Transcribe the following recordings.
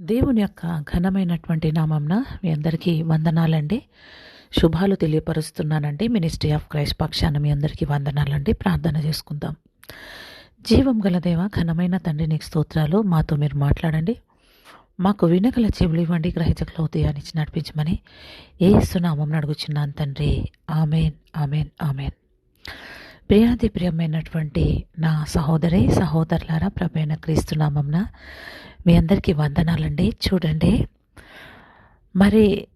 దేవుని యొక్క ఘనమైనటువంటి నామంన మీ అందరికీ వందనాలండి. శుభాలు తెలియపరుస్తున్నానండి. మినిస్ట్రీ ఆఫ్ క్రైస్ట్ పక్షాన మీ అందరికీ వందనాలండి. ప్రార్థన చేసుకుందాం. జీవం గల దేవ ఘనమైన తండ్రి నీకు స్తోత్రాలు. మాతో మీరు మాట్లాడండి. మాకు వినగల చెవులు ఇవ్వండి. గ్రహించగల ఉదయాన్ని ఇచ్చి నడిపించమని ఏ అడుగుచున్నాను తండ్రి. Amen amen amen. ప్రియాది ప్రియమైనటువంటి నా సహోదరి సహోదరులారా ప్రభైన క్రీస్తునామంన మీ అందరికీ వందనాలండి. చూడండి మరి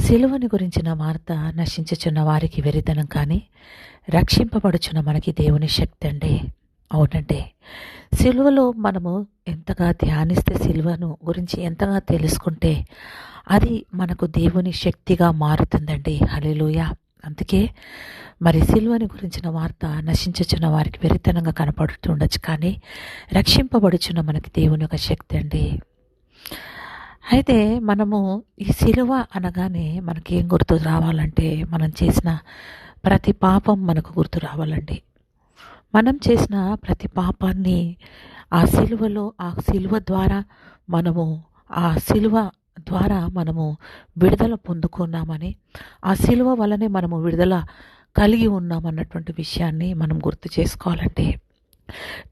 సిలువని గురించిన వార్త నశించుచున్న వారికి వెరితనం కానీ రక్షింపబడుచున్న మనకి దేవుని శక్తి అండి. అవునండి. సిలువలో మనము ఎంతగా ధ్యానిస్తే సిలువను గురించి ఎంతగా తెలుసుకుంటే అది మనకు దేవుని శక్తిగా మారుతుందండి. హలిలోయ అందుకే మరి సిల్వని గురించిన వార్త నశించుచున్న వారికి వెరితనంగా కనపడుతుండొచ్చు కానీ రక్షింపబడుచున్న మనకి దేవుని యొక్క శక్తి అండి. అయితే మనము ఈ సిలువ అనగానే మనకి ఏం గుర్తు రావాలంటే మనం చేసిన ప్రతి పాపం మనకు గుర్తు రావాలండి. మనం చేసిన ప్రతి పాపాన్ని ఆ సిలువలో ఆ సిలువ ద్వారా మనము ఆ సిలువ ద్వారా మనము విడుదల పొందుకున్నామని ఆ సిలువ వల్లనే మనము విడుదల కలిగి ఉన్నామన్నటువంటి విషయాన్ని మనం గుర్తు చేసుకోవాలంటే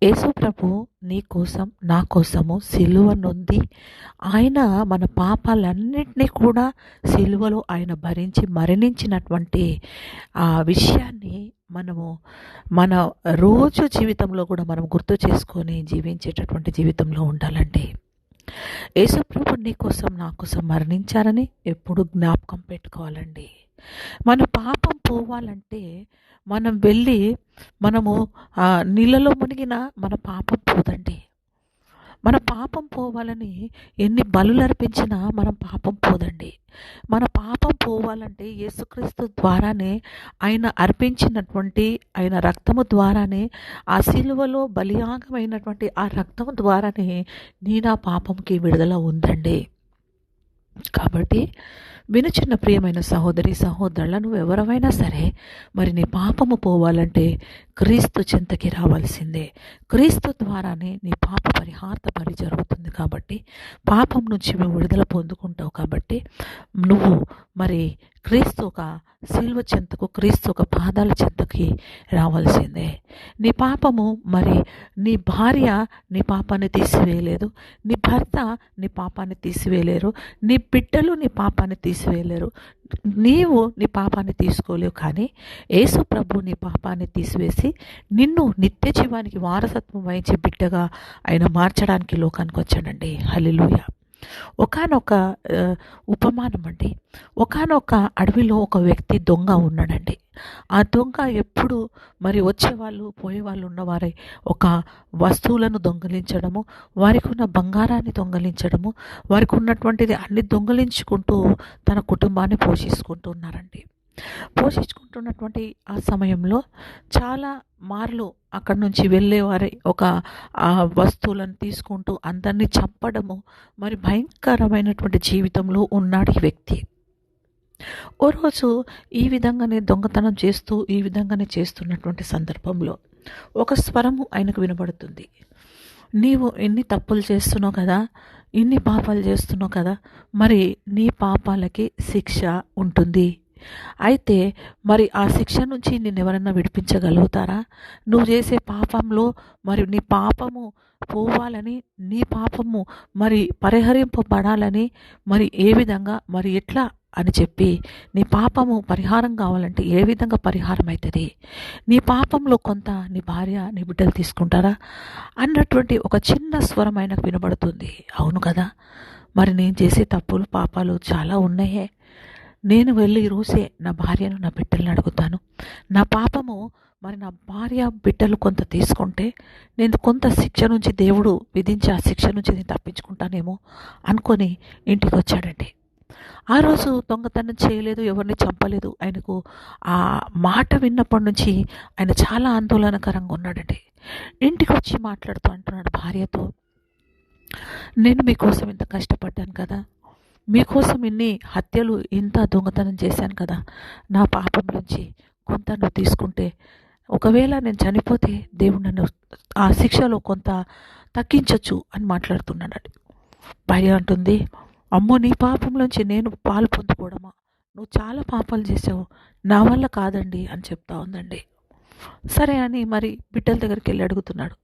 యేసు ప్రభు నీ కోసం నా కోసము సిలువ నొంది ఆయన మన పాపాలన్నింటినీ కూడా సిలువలో ఆయన భరించి మరణించినటువంటి ఆ విషయాన్ని మనము మన రోజు జీవితంలో కూడా మనం గుర్తు చేసుకొని జీవించేటటువంటి జీవితంలో ఉండాలండి యేసుప్రభు నీ కోసం నా కోసం మరణించారని ఎప్పుడు జ్ఞాపకం పెట్టుకోవాలండి. మన పాపం పోవాలంటే మనం వెళ్ళి మనము నీళ్ళలో మునిగిన మన పాపం పోదండి. మన పాపం పోవాలని ఎన్ని బలులు అర్పించినా మనం పాపం పోదండి. మన పాపం పోవాలంటే యేసుక్రీస్తు ద్వారానే ఆయన అర్పించినటువంటి ఆయన రక్తము ద్వారానే ఆ శిలువలో బలియాగమైనటువంటి ఆ రక్తము ద్వారానే నీ నా పాపంకి విడుదల ఉందండి. కాబట్టి వినుచున్న ప్రియమైన సహోదరి సహోదరులను ఎవరైనా సరే మరి నీ పాపము పోవాలంటే క్రీస్తు చింతకి రావాల్సిందే. క్రీస్తు ద్వారానే నీ పాప పరిహార్త పని జరుగుతుంది కాబట్టి పాపం నుంచి మేము విడుదల పొందుకుంటావు కాబట్టి నువ్వు మరి క్రీస్తు ఒక సిల్వ చెంతకు క్రీస్తు ఒక పాదాల చెంతకి రావాల్సిందే. నీ పాపము మరి నీ భార్య నీ పాపాన్ని తీసివేయలేదు నీ భర్త నీ పాపాన్ని తీసివేయలేరు నీ బిడ్డలు నీ పాపాన్ని తీసివేయలేరు నీవు నీ పాపాన్ని తీసుకోలేవు కానీ యేసు ప్రభు నీ పాపాన్ని తీసివేసి నిన్ను నిత్య జీవానికి వారసత్వం వహించే బిడ్డగా ఆయన మార్చడానికి లోకానికి వచ్చాడండి. హలిలుయా ఒకనొక ఉపమానం అండి. ఒకనొక అడవిలో ఒక వ్యక్తి దొంగ ఉన్నాడండి. ఆ దొంగ ఎప్పుడు మరి వచ్చేవాళ్ళు పోయేవాళ్ళు ఉన్నవారే ఒక వస్తువులను దొంగలించడము వారికి ఉన్న బంగారాన్ని దొంగలించడము వారికి ఉన్నటువంటిది అన్ని దొంగలించుకుంటూ తన కుటుంబాన్ని పోషించుకుంటూ ఉన్నారండి. పోషించుకుంటున్నటువంటి ఆ సమయంలో చాలా మార్లు అక్కడి నుంచి వెళ్ళేవారే ఒక ఆ వస్తువులను తీసుకుంటూ అందరినీ చంపడము మరి భయంకరమైనటువంటి జీవితంలో ఉన్నాడు ఈ వ్యక్తి. ఓ రోజు ఈ విధంగానే దొంగతనం చేస్తూ ఈ విధంగానే చేస్తున్నటువంటి సందర్భంలో ఒక స్వరము ఆయనకు వినబడుతుంది. నీవు ఎన్ని తప్పులు చేస్తున్నావు కదా ఇన్ని పాపాలు చేస్తున్నావు కదా మరి నీ పాపాలకి శిక్ష ఉంటుంది. అయితే మరి ఆ శిక్ష నుంచి నేను ఎవరన్నా విడిపించగలుగుతారా? నువ్వు చేసే పాపంలో మరి నీ పాపము పోవాలని నీ పాపము మరి పరిహరింపబడాలని మరి ఏ విధంగా మరి ఎట్లా అని చెప్పి నీ పాపము పరిహారం కావాలంటే ఏ విధంగా పరిహారం అవుతుంది నీ పాపంలో కొంత నీ భార్య నీ బిడ్డలు తీసుకుంటారా? అన్నటువంటి ఒక చిన్న స్వరం ఆయనకు వినబడుతుంది. అవును కదా? మరి నేను చేసే తప్పులు పాపాలు చాలా ఉన్నాయే. నేను వెళ్ళి రోజే నా భార్యను నా బిడ్డలను అడుగుతాను. నా పాపము మరి నా భార్య బిడ్డలు కొంత తీసుకుంటే నేను కొంత శిక్ష నుంచి దేవుడు విధించి ఆ శిక్ష నుంచి నేను తప్పించుకుంటానేమో అనుకొని ఇంటికి వచ్చాడండి. ఆ రోజు దొంగతనం చేయలేదు ఎవరిని చంపలేదు. ఆయనకు ఆ మాట విన్నప్పటి నుంచి ఆయన చాలా ఆందోళనకరంగా ఉన్నాడండి. ఇంటికి వచ్చి మాట్లాడుతూ అంటున్నాడు భార్యతో నేను మీకోసం ఇంత కష్టపడ్డాను కదా మీకోసం ఇన్ని హత్యలు ఇంత దొంగతనం చేశాను కదా. నా పాపం నుంచి కొంత నువ్వు తీసుకుంటే ఒకవేళ నేను చనిపోతే దేవుడు నన్ను ఆ శిక్షలో కొంత తగ్గించవచ్చు అని మాట్లాడుతున్నాడు భార్య అంటుంది అమ్మో నీ పాపంలోంచి నేను పాలు పొందుకోవడమా? నువ్వు చాలా పాపాలు చేసావు నా వల్ల కాదండి అని చెప్తా ఉందండి. సరే అని మరి బిడ్డల దగ్గరికి వెళ్ళి అడుగుతున్నాడు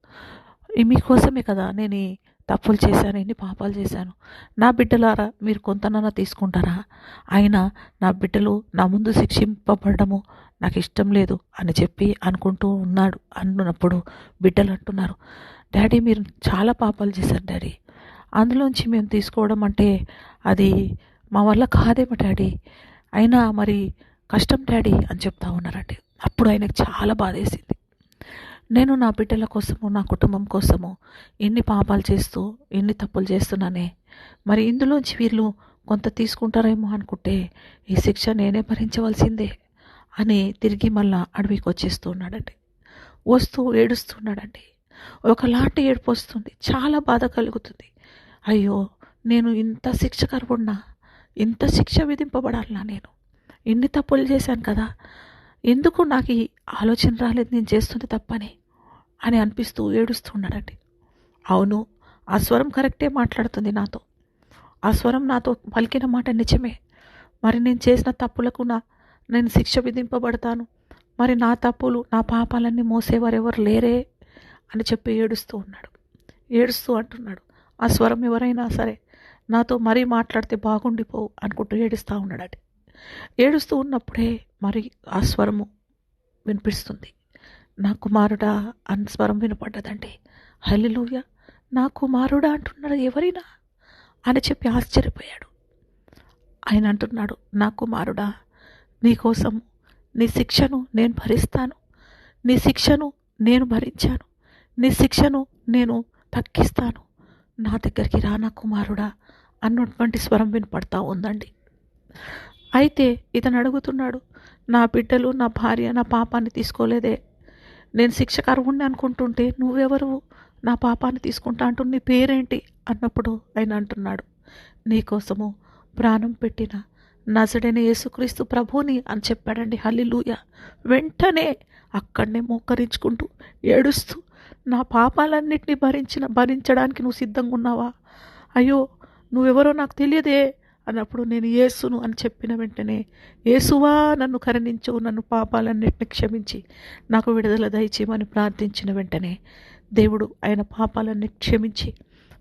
మీకోసమే కదా నేను ఈ తప్పులు చేశాను ఎన్ని పాపాలు చేశాను. నా బిడ్డలారా మీరు కొంతనన్నా తీసుకుంటారా? అయినా నా బిడ్డలు నా ముందు శిక్షింపబడము నాకు ఇష్టం లేదు అని చెప్పి అనుకుంటూ ఉన్నాడు అన్నప్పుడు బిడ్డలు అంటున్నారు డాడీ మీరు చాలా పాపాలు చేశారు డాడీ. అందులోంచి మేము తీసుకోవడం అంటే అది మా వల్ల కాదేమో డాడీ. అయినా మరి కష్టం డాడీ అని చెప్తా ఉన్నారండి. అప్పుడు ఆయనకు చాలా బాధేసింది. నేను నా బిడ్డల కోసము నా కుటుంబం కోసము ఎన్ని పాపాలు చేస్తూ ఎన్ని తప్పులు చేస్తున్నానే. మరి ఇందులోంచి వీళ్ళు కొంత తీసుకుంటారేమో అనుకుంటే ఈ శిక్ష నేనే భరించవలసిందే అని తిరిగి మళ్ళా అడవికి వచ్చేస్తూ ఉన్నాడండి. వస్తూ ఏడుస్తున్నాడండి ఒకలాంటి ఏడుపు వస్తుంది. చాలా బాధ కలుగుతుంది. అయ్యో నేను ఇంత శిక్షకరువున్నా ఇంత శిక్ష విధింపబడాలనా నేను? ఎన్ని తప్పులు చేశాను కదా? ఎందుకు నాకు ఈ ఆలోచన రాలేదు నేను చేస్తుంది తప్పని? అని అనిపిస్తూ ఏడుస్తూ అవును ఆ స్వరం కరెక్టే మాట్లాడుతుంది నాతో. ఆ స్వరం నాతో పలికిన మాట నిజమే. మరి నేను చేసిన తప్పులకు నా నేను శిక్ష విధింపబడతాను. మరి నా తప్పులు నా పాపాలన్నీ మోసేవారెవరు లేరే అని చెప్పి ఏడుస్తూ ఉన్నాడు. ఏడుస్తూ అంటున్నాడు ఆ స్వరం ఎవరైనా సరే నాతో మరీ మాట్లాడితే బాగుండిపోవు అనుకుంటూ ఏడుస్తూ ఉన్నాడట ఏడుస్తూ ఉన్నప్పుడే మరి ఆ స్వరము వినిపిస్తుంది. నా కుమారుడా అని స్వరం వినపడ్డదండి హల్లిలూయ నా కుమారుడా అంటున్నాడు ఎవరైనా? అని చెప్పి ఆశ్చర్యపోయాడు. ఆయన అంటున్నాడు నా కుమారుడా నీకోసం నీ శిక్షను నేను భరిస్తాను. నీ శిక్షను నేను భరించాను. నీ శిక్షను నేను తగ్గిస్తాను. నా దగ్గరికి రా నా కుమారుడా అన్నటువంటి స్వరం వినపడతా ఉందండి. అయితే ఇతను అడుగుతున్నాడు నా బిడ్డలు నా భార్య నా పాపాన్ని తీసుకోలేదే? నేను శిక్ష అనుకుంటుంటే నువ్వెవరు? నా పాపాన్ని తీసుకుంటా అంటూ నీ పేరేంటి? అన్నప్పుడు ఆయన అంటున్నాడు. నీకోసము ప్రాణం పెట్టిన నజడైన యేసుక్రీస్తు ప్రభుని అని చెప్పాడండి. హల్లిలూయ. వెంటనే అక్కడనే మోకరించుకుంటూ ఏడుస్తూ నా పాపాలన్నింటినీ భరించిన భరించడానికి నువ్వు సిద్ధంగా ఉన్నావా అయ్యో నువ్వెవరో నాకు తెలియదే. అన్నప్పుడు నేను యేసును అని చెప్పిన వెంటనే యేసువా నన్ను కరుణించు నన్ను పాపాలన్నింటిని క్షమించి నాకు విడుదల దయచేయమని ప్రార్థించిన వెంటనే దేవుడు ఆయన పాపాలన్నీ క్షమించి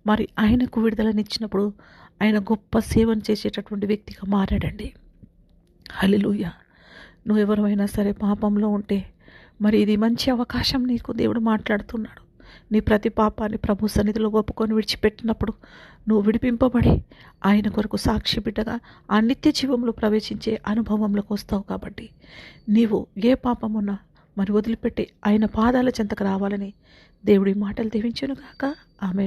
మరి ఆయనకు విడుదలనిచ్చినప్పుడు ఆయన గొప్ప సేవను చేసేటటువంటి వ్యక్తిగా మారాడండి. హలిలుయ నువ్వెవరైనా సరే పాపంలో ఉంటే మరి ఇది మంచి అవకాశం నీకు దేవుడు మాట్లాడుతున్నాడు. నీ ప్రతి పాపాన్ని ప్రభు సన్నిధిలో ఒప్పుకొని విడిచిపెట్టినప్పుడు నువ్వు విడిపింపబడి ఆయన కొరకు సాక్షి బిడ్డగా ఆ నిత్య జీవంలో ప్రవేశించే అనుభవంలోకి వస్తావు కాబట్టి నీవు ఏ పాపమున్నా మరి వదిలిపెట్టి ఆయన పాదాల చెంతకు రావాలని దేవుడి మాటలు దీవించునుగాక. ఆమె